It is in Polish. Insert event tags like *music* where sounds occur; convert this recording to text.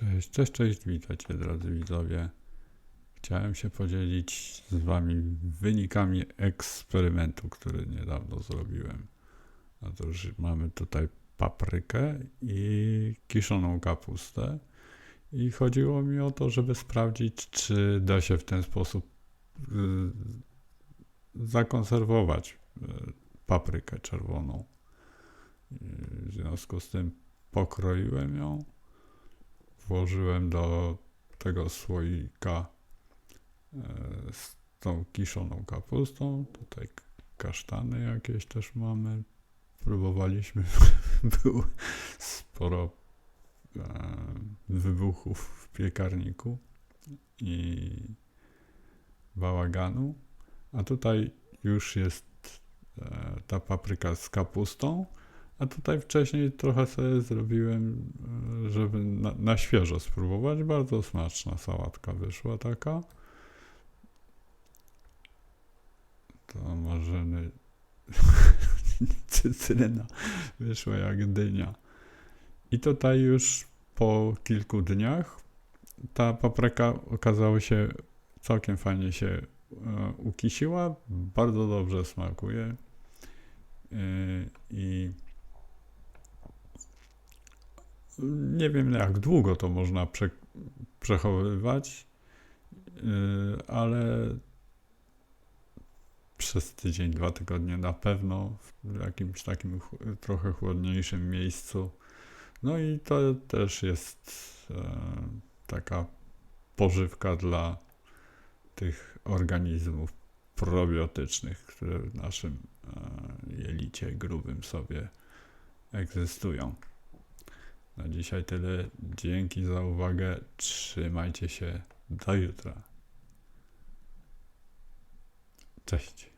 Cześć, cześć, cześć, witajcie drodzy widzowie. Chciałem się podzielić z wami wynikami eksperymentu, który niedawno zrobiłem. Otóż mamy tutaj paprykę i kiszoną kapustę. I chodziło mi o to, żeby sprawdzić, czy da się w ten sposób y, zakonserwować y, paprykę czerwoną. Y, W związku z tym pokroiłem ją włożyłem do tego słoika e, z tą kiszoną kapustą. Tutaj kasztany jakieś też mamy. Próbowaliśmy. *laughs* Było sporo e, wybuchów w piekarniku i bałaganu. A tutaj już jest e, ta papryka z kapustą. A tutaj wcześniej trochę sobie zrobiłem, e, żeby na, na świeżo spróbować. Bardzo smaczna sałatka wyszła taka. To marzyny *laughs* cytryna wyszła jak dynia. I tutaj już po kilku dniach ta papryka okazała się całkiem fajnie się e, ukisiła. Bardzo dobrze smakuje. E, I nie wiem jak długo to można prze, przechowywać, yy, ale przez tydzień, dwa tygodnie na pewno w jakimś takim ch- trochę chłodniejszym miejscu. No i to też jest e, taka pożywka dla tych organizmów probiotycznych, które w naszym e, jelicie grubym sobie egzystują. Na dzisiaj tyle. Dzięki za uwagę. Trzymajcie się. Do jutra. Cześć.